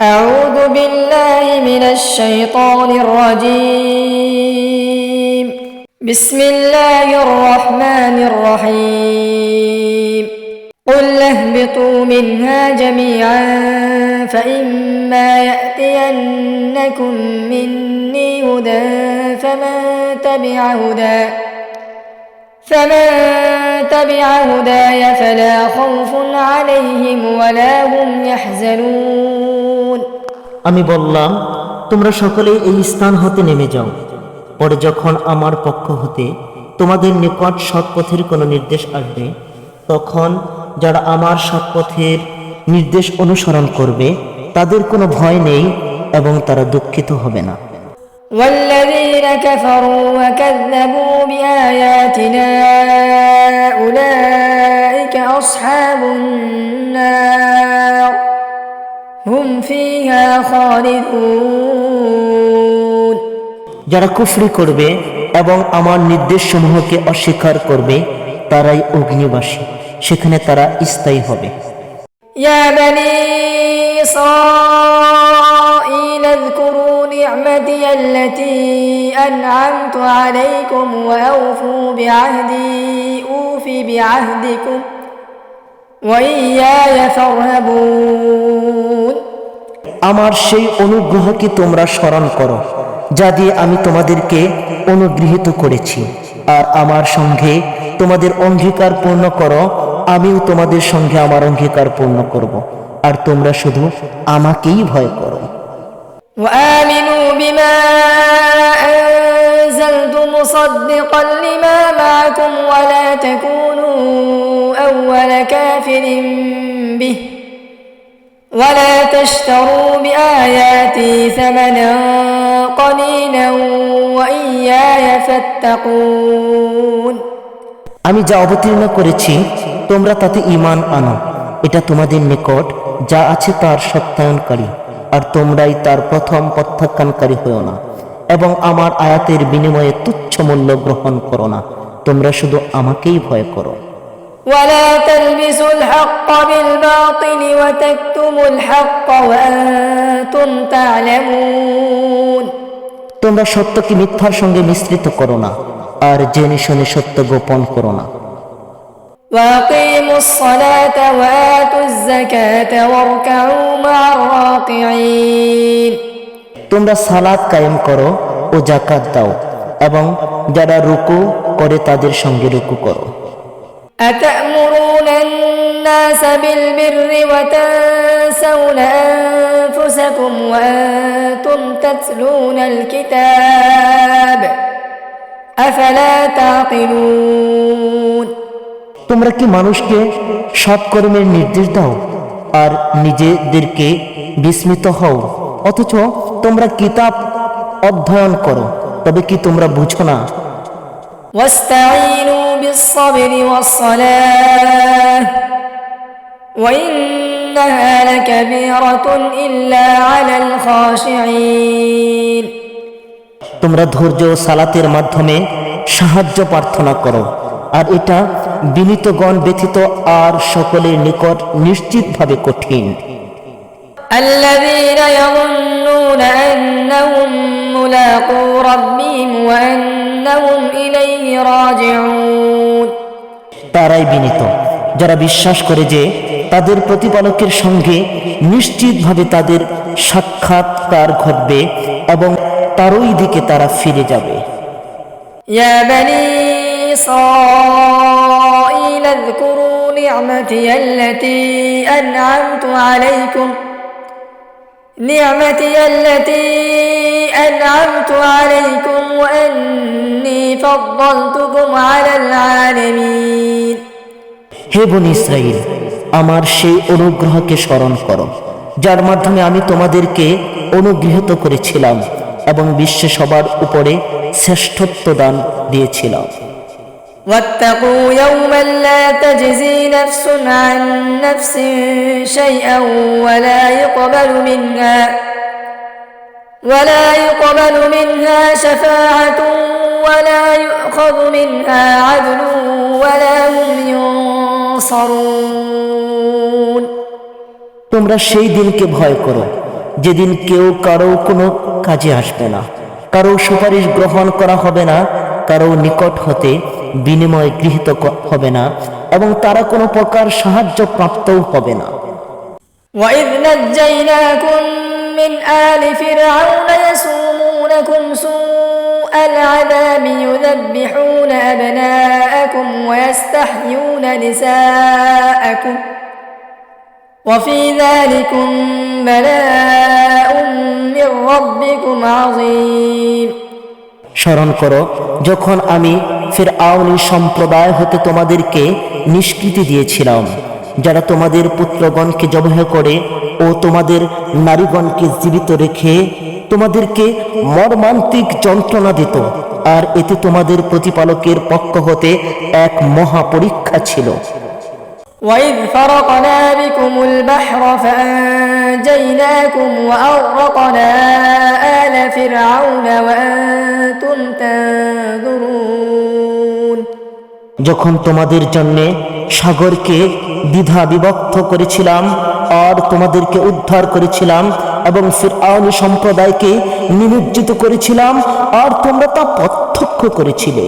أعوذ بالله من الشيطان الرجيم. بسم الله الرحمن الرحيم. قل اهبطوا منها جميعا فإما يأتينكم مني هدى فمن تبع هدى فمن تبع هداي فلا خوف عليهم ولا هم يحزنون. আমি বললাম তোমরা সকলে এই স্থান হতে নেমে যাও পরে যখন আমার পক্ষ হতে তোমাদের নিকট সৎপথের কোনো নির্দেশ আসবে তখন যারা আমার সৎপথের নির্দেশ অনুসরণ করবে তাদের কোনো ভয় নেই এবং তারা দুঃখিত হবে না والذين كفروا وكذبوا بآياتنا أولئك أصحاب النار هم فيها خالدون যারা কুফরি করবে এবং আমার নির্দেশসমূহকে অস্বীকার করবে তারাই অগ্নিবাসী সেখানে তারা স্থায়ী হবে يا بني إسرائيل اذكروا نعمتي التي أنعمت عليكم وأوفوا بعهدي أوف بعهدكم وإياي فارهبون আমার সেই অনুগ্রহকে তোমরা স্মরণ করো যা দিয়ে আমি তোমাদেরকে অনুগৃহীত করেছি আর আমার সঙ্গে তোমাদের অঙ্গীকার পূর্ণ করো আমিও তোমাদের সঙ্গে আমার অঙ্গীকার পূর্ণ করব। আর তোমরা শুধু আমাকেই ভয় করো وآمنوا بما أنزلت مصدقا لما معكم ولا تكونوا أول كافر به ولا تشتروا بآياتي ثمنا قليلا وإياي فاتقون আমি যা অবতীর্ণ করেছি তোমরা তাতে ঈমান আনো এটা তোমাদের নিকট যা আছে তার সত্যায়নকারী আর তোমরাই তার প্রথম প্রত্যাখ্যানকারী হও না এবং আমার আয়াতের বিনিময়ে তুচ্ছ মূল্য গ্রহণ করো না তোমরা শুধু আমাকেই ভয় করো ولا تلبسوا الحق بالباطل وتكتموا الحق وأنتم تعلمون তোমরা সত্যকে মিথ্যার সঙ্গে মিশ্রিত করো না আর জেনে শুনে সত্য গোপন করো না وأقيموا الصلاة وآتوا الزكاة واركعوا مع الراكعين তোমরা সালাদ কায়েম করো ও জাকাত দাও এবং যারা রুকু করে তাদের সঙ্গে রুকু করো أتأمرون الناس بالبر وتنسون أنفسكم وأنتم تتلون الكتاب أفلا تعقلون তোমরা কি মানুষকে সৎকর্মের নির্দেশ দাও আর নিজেদেরকে বিস্মিত হও অথচ তোমরা কিতাব অধ্যয়ন করো তবে কি তোমরা বুঝো না واستعينوا بالصبر والصلاة وإنها لكبيرة إلا على الخاشعين তোমরা ধৈর্য ও সালাতের মাধ্যমে সাহায্য প্রার্থনা করো আর এটা বিনীতগণ ব্যতীত আর সকলের নিকট নিশ্চিতভাবে কঠিন الذين يظنون أنهم ملاقو ربهم وأنهم إليه راجعون তারাই বিনীত যারা বিশ্বাস করে যে তাদের প্রতিপালকের সঙ্গে নিশ্চিতভাবে তাদের সাক্ষাৎকার ঘটবে এবং তারই দিকে তারা ফিরে যাবে يا بني إسرائيل اذكروا نعمتي التي أنعمت عليكم نعمتي التي أنعمت عليكم وأني فضلتكم على العالمين হে বনি ইসরাইল আমার সেই অনুগ্রহকে স্মরণ করো যার মাধ্যমে আমি তোমাদেরকে অনুগৃহীত করেছিলাম এবং বিশ্বে সবার উপরে শ্রেষ্ঠত্ব দান দিয়েছিলাম واتقوا يوما لا تجزي نفس عن نفس شيئا ولا يقبل منها ولا يقبل منها شفاعة ولا يؤخذ منها عدل ولا هم ينصرون তোমরা সেই দিনকে ভয় করো যেদিন কেউ কারো কোনো কাজে আসবে না কারো সুপারিশ গ্রহণ করা হবে না কারো নিকট হতে বিনিময় গৃহীত ক- হবে না এবং তারা কোনো প্রকার সাহায্য প্রাপ্তও হবে না وإذ نجيناكم من آل فرعون يسومونكم سوء العذاب يذبحون أبناءكم ويستحيون نساءكم وفي ذلكم بلاء من ربكم عظيم স্মরণ করো যখন আমি ফের আউনি সম্প্রদায় হতে তোমাদেরকে নিষ্কৃতি দিয়েছিলাম যারা তোমাদের পুত্রগণকে জবহ করে ও তোমাদের নারীগণকে জীবিত রেখে তোমাদেরকে মর্মান্তিক যন্ত্রণা দিত আর এতে তোমাদের প্রতিপালকের পক্ষ হতে এক মহা পরীক্ষা ছিল وإذ فرقنا بكم البحر فأنجيناكم وأغرقنا آل فرعون وأنتم تنظرون যখন তোমাদের জন্যে সাগরকে দ্বিধা বিভক্ত করেছিলাম আর তোমাদেরকে উদ্ধার করেছিলাম এবং ফিরআউনি সম্প্রদায়কে নিমজ্জিত করেছিলাম আর তোমরা তা প্রত্যক্ষ করেছিলে।